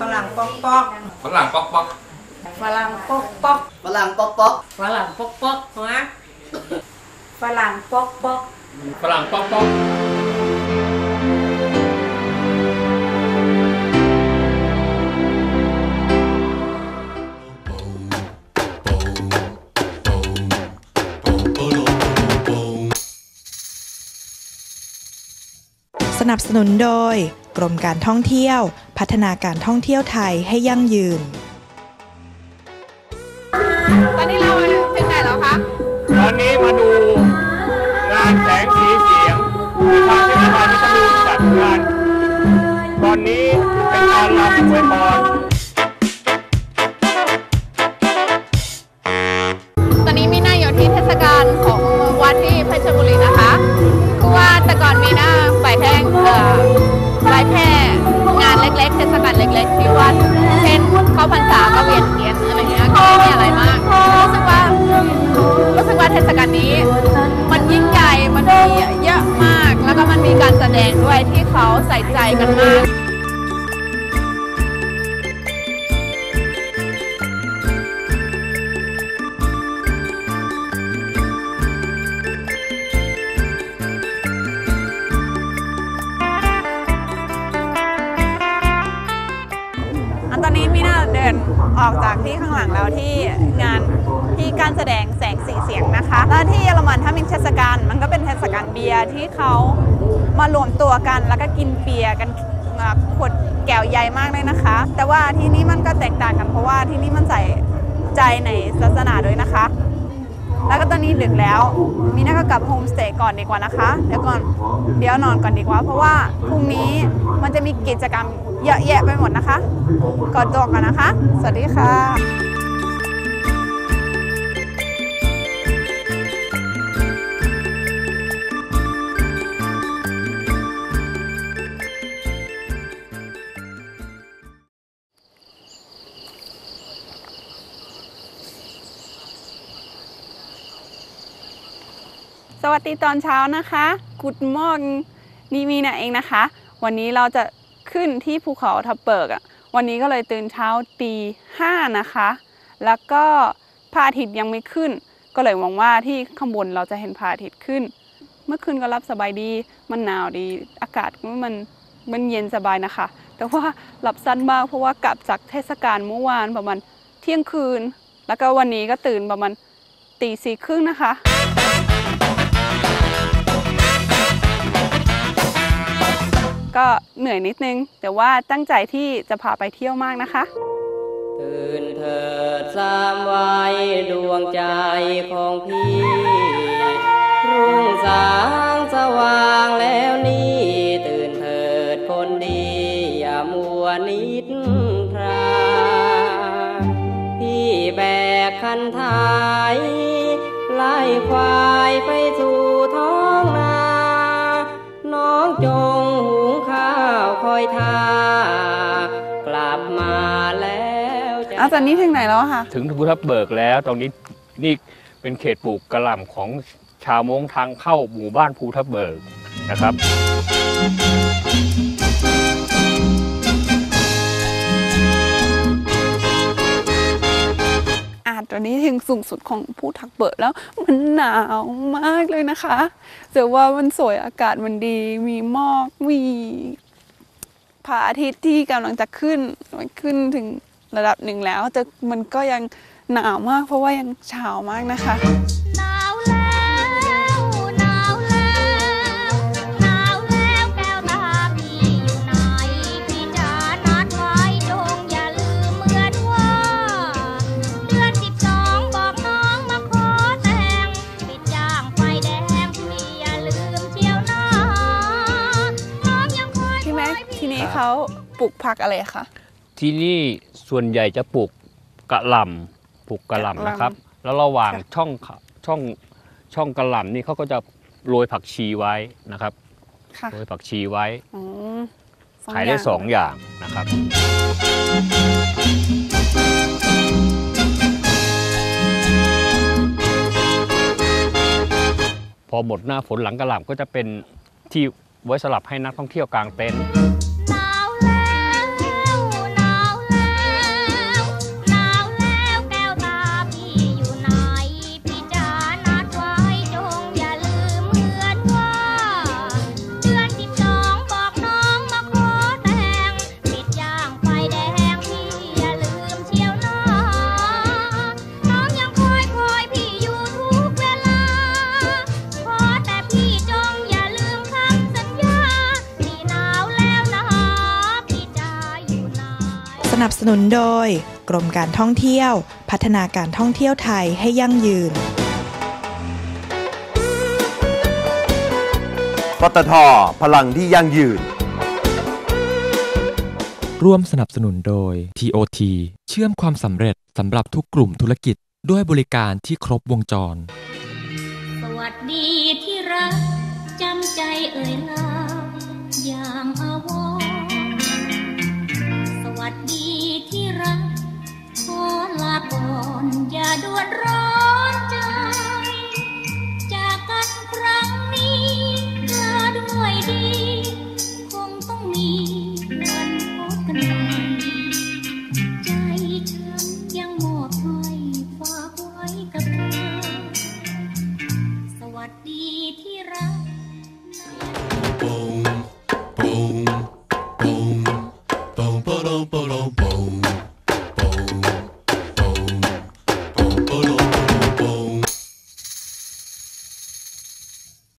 ฝรั่งปอกปอกฝรั่งป๊อกป๊อกฝรั่งปอกปอกฝรั่งป๊อกป๊อกฝรั่งปอกปอกฮะฝรั่งปอกปอกฝรั่งป๊อกป๊อกสนับสนุนโดย กรมการท่องเที่ยว พัฒนาการท่องเที่ยวไทยให้ยั่งยืน ตอนนี้เรามาถึงไหนแล้วคะ ตอนนี้มา ดินออกจากที่ข้างหลังแล้วที่งานที่การแสดงแสงสีเสียงนะคะแล้วที่เยอรมันถ้ามีเทศกาลมันก็เป็นเทศกาลเบียร์ที่เขามารวมตัวกันแล้วก็กินเบียร์กันอ่าขวดแก้วใหญ่มากเลยนะคะ แต่ว่าที่นี่มันก็แตกต่างกันเพราะว่าที่นี่มันใส่ใจในศาสนาด้วยนะคะ แล้วก็ตอนนี้ดึกแล้ว มีน่าก็กลับโฮมสเตย์ก่อนดีกว่านะคะ เดี๋ยวก่อนเดี๋ยวนอนก่อนดีกว่า เพราะว่าพรุ่งนี้มันจะมีกิจกรรมเยอะแยะไปหมดนะคะก่อนตัวกันนะคะ สวัสดีค่ะ วัสดีตอนเช้านะคะ Good morning นี่มีนะเองนะคะ วันนี้เราจะขึ้นที่ภูเขาทับเบิกอะวันนี้ก็เลยตื่นเช้าตีห้านะคะ แล้วก็พระอาทิตย์ยังไม่ขึ้น ก็เลยหวังว่าที่ข้างบนเราจะเห็นพระอาทิตย์ขึ้น เมื่อคืนก็รับสบายดีมันหนาวดีอากาศมันมันเย็นสบายนะคะ แต่ว่าหลับสั้นมากเพราะว่ากลับจากเทศกาลเมื่อวานประมาณเที่ยงคืน แล้วก็วันนี้ก็ตื่นประมาณตีสี่ครึ่งนะคะ ก็เหนื่อยนิดนึง แต่ว่าตั้งใจที่จะพาไปเที่ยวมากนะคะ ตื่นเถิดสามวัยดวงใจของพี่รุ่งสางสว่างแล้วนี่ตื่นเถิดคนดีอย่ามัวนิดทราพี่แบกคันไทยไล่ควายไปสู่ท้องนา น้องจงหุงข้าว คอยทากลับมาแล้วจะอาจารย์นี่ถึงไหนแล้วอะคะถึงภูทับเบิกแล้วตรงนี้นี่เป็นเขตปลูกกระหล่ำของชาวม้งทางเข้าหมู่บ้านภูทับเบิกนะครับอาจตอนนี้ถึงสูงสุดของภูทักเบิกแล้ว มันหนาวมากเลยนะคะแต่ว่ามันสวยอากาศมันดี มีหมอกมี พระอาทิตย์ที่กำลังจะขึ้นมันขึ้นถึงระดับหนึ่งแล้วแต่มันก็ยังหนาวมากเพราะว่ายังเช้ามากนะคะ ที่นี้เขาปลูกผักอะไรคะ ที่นี่ส่วนใหญ่จะปลูกกระหล่ำปลูกกระหล่ำ นะครับ แล้วระหว่างช่องขช่องช่องกระหล่ำนี่เขาก็จะโรยผักชีไว้นะครับค่ะโรยผักชีไว้อ๋อขายได้องสองอย่างนะครับ พอหมดหน้าฝนหลังกระหล่ำก็จะเป็นที่ไว้สลับให้นักท่องเที่ยวกลางเต็นท์ นับสนุนโดย กรมการท่องเที่ยว พัฒนาการท่องเที่ยวไทยให้ยั่งยืน ปตท พลังที่ยั่งยืน ร่วมสนับสนุนโดย TOT เชื่อมความสำเร็จสำหรับทุกกลุ่มธุรกิจด้วยบริการที่ครบวงจร สวัสดีที่รักจำใจเอ่ยลาอย่างอาวรณ์สวัสดี ที่รักขอลาก่อนอย่าด่วนร้อน